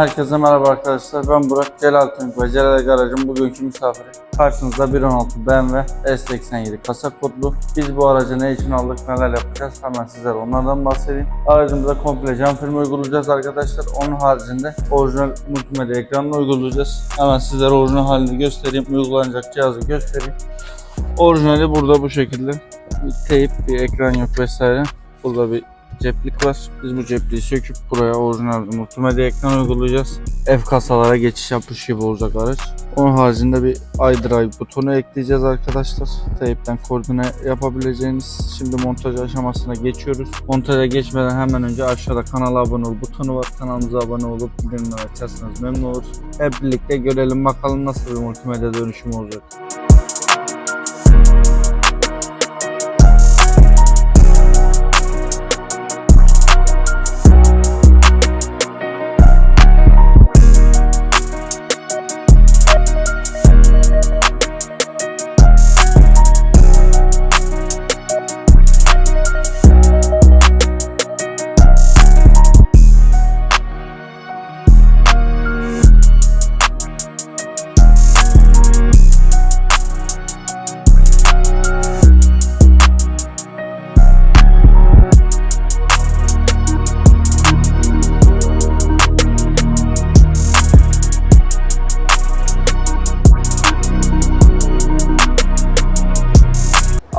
Herkese merhaba arkadaşlar. Ben Burak Celal Tunç ve Celal Garaj'ın bugünkü misafiri. Karşınızda 1.16 BMW S87 kasa kodlu. Biz bu aracı ne için aldık, neler yapacağız hemen sizlere onlardan bahsedeyim. Aracımıza komple cam film uygulayacağız arkadaşlar. Onun haricinde orijinal multimedya ekranını uygulayacağız. Hemen sizlere orijinal halini göstereyim. Uygulanacak cihazı göstereyim. Orijinali burada bu şekilde. Bir teyp, bir ekran yok vesaire. Burada bir ceplik var. Biz bu cepliği söküp buraya orijinal multimedya ekran uygulayacağız. F kasalara geçiş yapmış gibi olacak araç. Onun haricinde bir iDrive butonu ekleyeceğiz arkadaşlar. Teypten koordine yapabileceğiniz. Şimdi montaj aşamasına geçiyoruz. Montaja geçmeden hemen önce aşağıda kanala abone ol butonu var. Kanalımıza abone olup bildirimleri açarsanız memnun oluruz. Hep birlikte görelim bakalım nasıl bir multimedya dönüşümü olacak.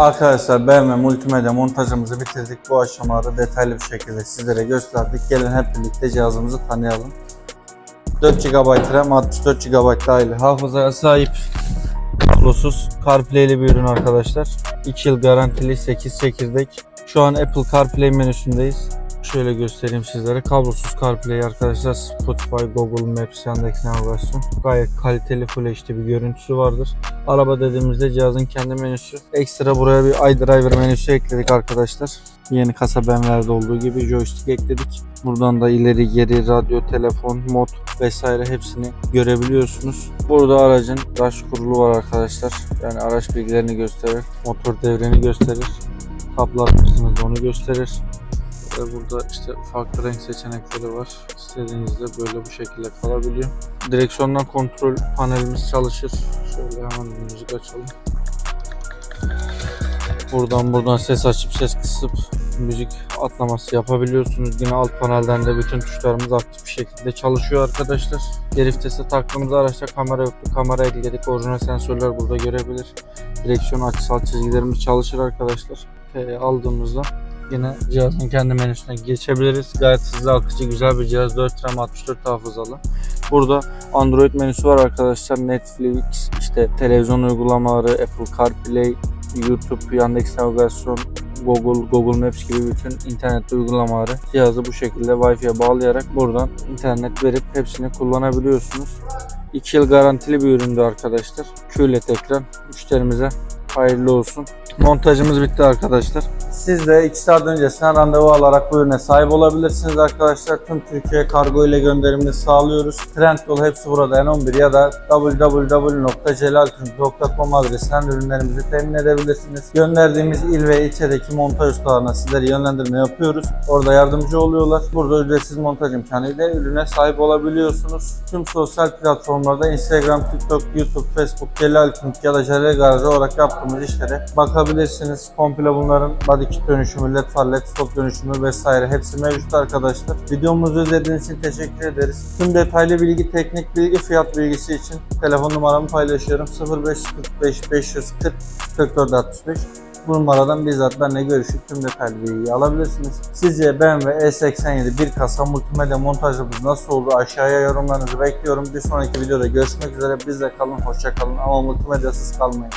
Arkadaşlar BMW multimedya montajımızı bitirdik. Bu aşamaları detaylı bir şekilde sizlere gösterdik. Gelin hep birlikte cihazımızı tanıyalım. 4 GB RAM, 64 GB dahil hafızaya sahip kablosuz CarPlay'li bir ürün arkadaşlar. 2 yıl garantili 8 çekirdek. Şu an Apple CarPlay menüsündeyiz. Şöyle göstereyim sizlere. Kablosuz CarPlay arkadaşlar. Spotify, Google Maps, Yandex Navigasyon. Gayet kaliteli Full HD bir görüntüsü vardır. Araba dediğimizde cihazın kendi menüsü. Ekstra buraya bir iDriver menüsü ekledik arkadaşlar. Yeni kasa BMW'lerde olduğu gibi joystick ekledik. Buradan da ileri geri radyo, telefon, mod vesaire hepsini görebiliyorsunuz. Burada aracın raş kurulu var arkadaşlar. Yani araç bilgilerini gösterir. Motor devreni gösterir. Atmışsınız onu gösterir. Ve burada işte farklı renk seçenekleri var. İstediğinizde böyle bu şekilde kalabiliyor. Direksiyondan kontrol panelimiz çalışır. Şöyle hemen müzik açalım. Buradan buradan ses açıp ses kısıp müzik atlaması yapabiliyorsunuz. Yine alt panelden de bütün tuşlarımız aktif bir şekilde çalışıyor arkadaşlar. Geri vitese taktığımız araçta kamera yoktu. Kamera ekledik. Orijinal sensörler burada görebilir. Direksiyon açısal çizgilerimiz çalışır arkadaşlar. P aldığımızda yine cihazın kendi menüsüne geçebiliriz. Gayet hızlı akıcı güzel bir cihaz. 4 RAM 64 hafızalı. Burada Android menüsü var arkadaşlar. Netflix, işte televizyon uygulamaları, Apple CarPlay, YouTube, Yandex Navigasyon, Google, Google Maps gibi bütün internet uygulamaları cihazı bu şekilde Wi-Fi'ye bağlayarak buradan internet verip hepsini kullanabiliyorsunuz. 2 yıl garantili bir üründü arkadaşlar. QLED ekran müşterimize hayırlı olsun. Montajımız bitti arkadaşlar. Siz de 2 saat öncesinden randevu alarak bu ürüne sahip olabilirsiniz arkadaşlar. Tüm Türkiye kargo ile gönderimini sağlıyoruz. Trendyol hepsi burada N11 ya da www.celaltürk.com adresinden ürünlerimizi temin edebilirsiniz. Gönderdiğimiz il ve ilçedeki montaj ustalarına sizlere yönlendirme yapıyoruz. Orada yardımcı oluyorlar. Burada ücretsiz montaj imkanıyla ürüne sahip olabiliyorsunuz. Tüm sosyal platformlarda Instagram, TikTok, YouTube, Facebook, Celal ya da Celal Garajı olarak yaptığımız işlere bakabilirsiniz. Komple bunların body kit dönüşümü, led far, led stop dönüşümü vesaire hepsi mevcut arkadaşlar. Videomuzu izlediğiniz için teşekkür ederiz. Tüm detaylı bilgi, teknik bilgi, fiyat bilgisi için telefon numaramı paylaşıyorum. 0545 540 44 65. Bu numaradan bizzat benimle görüşüp tüm detaylı bilgiyi alabilirsiniz. Sizce BMW E87 bir kasa multimedya montajımız nasıl oldu? Aşağıya yorumlarınızı bekliyorum. Bir sonraki videoda görüşmek üzere. Bizle kalın, hoşça kalın ama multimedyasız kalmayın.